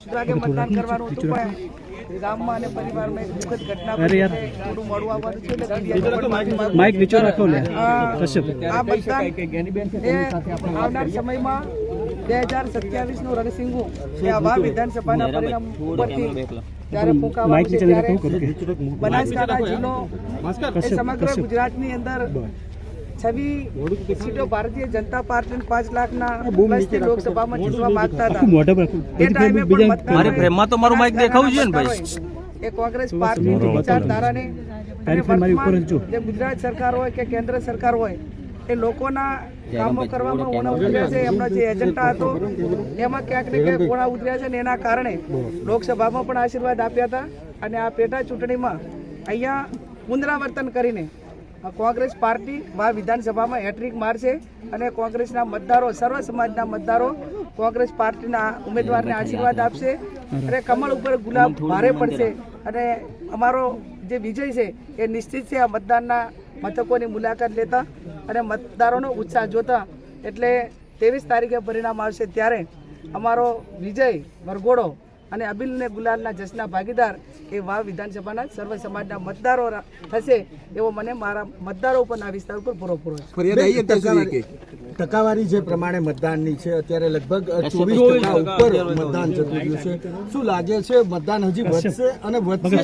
વાગે મતદાન કરવાનું હતું પણ ગામમાં અને પરિવારમાં એક દુઃખદ ઘટના બની. છે. થોડું મોડું આવવાનું છે એટલે મીડિયાને પણ માફી માંગુ. માઇક નીચે રાખો લે. આ મતદાન એ આવનાર સમયમાં બે હજાર સત્યાવીસનું રણસિંગુ જે આવા વિધાનસભાના પરિણામ ઉપરથી જ્યારે ફૂંકાવાનું માઇક છે ત્યારે બનાસકાંઠા જિલ્લો એ સમગ્ર ગુજરાતની અંદર છવી સીટો ભારતીય જનતા પાર્ટી પાંચ લાખના પ્લસથી લોકસભામાં જીતવા માંગતા હતા. એ ટાઈમે પણ મારી ફ્રેમમાં તો મારું માઇક દેખાવું જોઈએ ને ભાઈ. એ કોંગ્રેસ પાર્ટીની વિચારધારાને અને. વર્તમાન જે. ગુજરાત સરકાર હોય કે કેન્દ્ર સરકાર હોય એ લોકોના કામો કરવામાં ઓણા ઉતર્યા છે એમનો જે એજન્ડા હતો એમાં ક્યાંક ને ક્યાંક ઓણા ઉતર્યા છે ને એના કારણે લોકસભામાં પણ આશીર્વાદ આપ્યા હતા અને આ પેટા ચૂંટણીમાં અહીંયા પુનરાવર્તન કરીને કોંગ્રેસ પાર્ટી વા વિધાનસભામાં હેટ્રિક મારશે અને કોંગ્રેસના મતદારો સર્વ સમાજના મતદારો કોંગ્રેસ પાર્ટીના ઉમેદવારને આશીર્વાદ આપશે અને કમળ ઉપર ગુલાબ ભારે પડશે અને અમારો જે વિજય છે એ નિશ્ચિત છે આ મતદાનના મથકોની મુલાકાત લેતા અને મતદારોનો ઉત્સાહ જોતા. એટલે ત્રેવીસ તારીખે પરિણામ આવશે ત્યારે અમારો વિજય વરઘોડો અને અબિલ ને ગુલાલના જશના ભાગીદાર એ વાવ વિધાનસભાના સર્વ સમાજના મતદારો થશે એવો મને મારા મતદારો ઉપરના વિસ્તાર ઉપર પૂરો ટકાવારી જે પ્રમાણે મતદાનની છે અત્યારે લગભગ ચોવીસ ટકા ઉપર મતદાન જતું રહ્યું છે. શું લાગે છે મતદાન હજી વધશે અને વધશે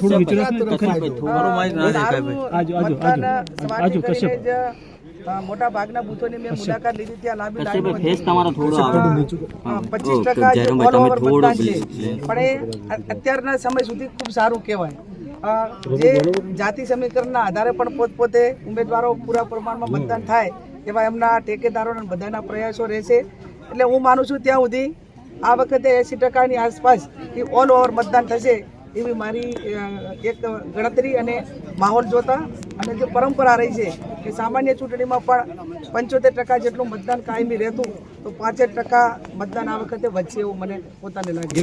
મોટા ભાગના બૂથોની મેં મુલાકાત લીધી ત્યાં લાંબી લાઈનો. ફેસ તમારો થોડો પચીસ ટકા મતદાન છે પણ એ અત્યારના સમય સુધી ખૂબ સારું કહેવાય. જે જાતિ સમીકરણના આધારે પણ પોતપોતે ઉમેદવારો પૂરા પ્રમાણમાં મતદાન થાય એવા એમના ટેકેદારોના બધાના પ્રયાસો રહેશે. એટલે હું માનું છું ત્યાં સુધી આ વખતે એંસી ટકાની આસપાસ એ ઓલ ઓવર મતદાન થશે એવી મારી એક ગણતરી અને માહોલ જોતા અને જે પરંપરા રહી છે કે સામાન્ય ચૂંટણીમાં પણ પંચોતેર ટકા જેટલું મતદાન કાયમી રહેતું તો પાંચેક ટકા મતદાન આ વખતે વધશે એવું મને પોતાને લાગે.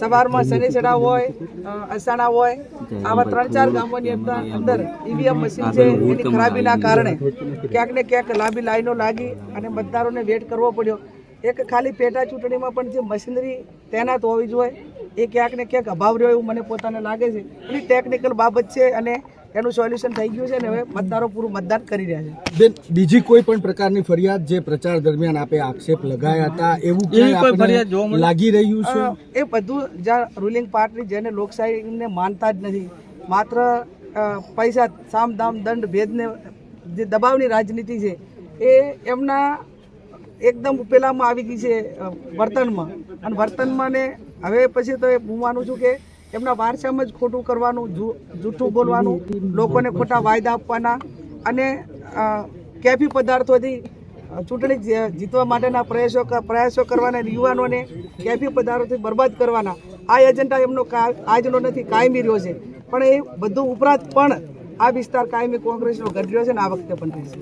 સવારમાં શનિચડા હોય અસાણા હોય આવા ત્રણ ચાર ગામોની અંદર અંદર ઈવીએમ મશીન છે એની ખરાબીના કારણે ક્યાંક ને ક્યાંક લાંબી લાઈનો લાગી અને મતદારોને વેટ કરવો પડ્યો. એક ખાલી પેટા ચૂંટણીમાં પણ જે મશીનરી તૈનાત હોવી જોઈએ એ ક્યાંક ને ક્યાંક અભાવ રહ્યો એવું મને પોતાને લાગે છે. એ ટેકનિકલ બાબત છે અને એનું સોલ્યુશન થઈ ગયું છે ને હવે મતદારો પૂરું મતદાન કરી રહ્યા છે. બેન બીજી કોઈ પણ પ્રકારની ફરિયાદ જે પ્રચાર દરમિયાન આપે આક્ષેપ લગાયા હતા એવું કોઈ ફરિયાદ જોવા લાગી રહ્યું છે? એ બધું જ્યાં રૂલિંગ પાર્ટી જેને લોકશાહીને માનતા જ નથી. માત્ર પૈસા સામ દામ દંડ ભેદને જે દબાવની રાજનીતિ છે એ એમના એકદમ પેલામાં આવી ગઈ છે વર્તનમાં. અને વર્તનમાં ને હવે પછી તો હું માનું છું કે એમના વારસામાં જ ખોટું કરવાનું જૂઠું બોલવાનું, લોકોને ખોટા વાયદા આપવાના અને કેફી પદાર્થોથી ચૂંટણી જીતવા માટેના પ્રયાસો પ્રયાસો કરવાના યુવાનોને કેફી પદાર્થોથી બરબાદ કરવાના. આ એજન્ડા એમનો આજનો નથી, કાયમી રહ્યો છે. પણ એ બધું ઉપરાંત પણ આ વિસ્તાર કાયમી કોંગ્રેસનો ગઢ રહ્યો છે ને આ વખતે પણ રહેશે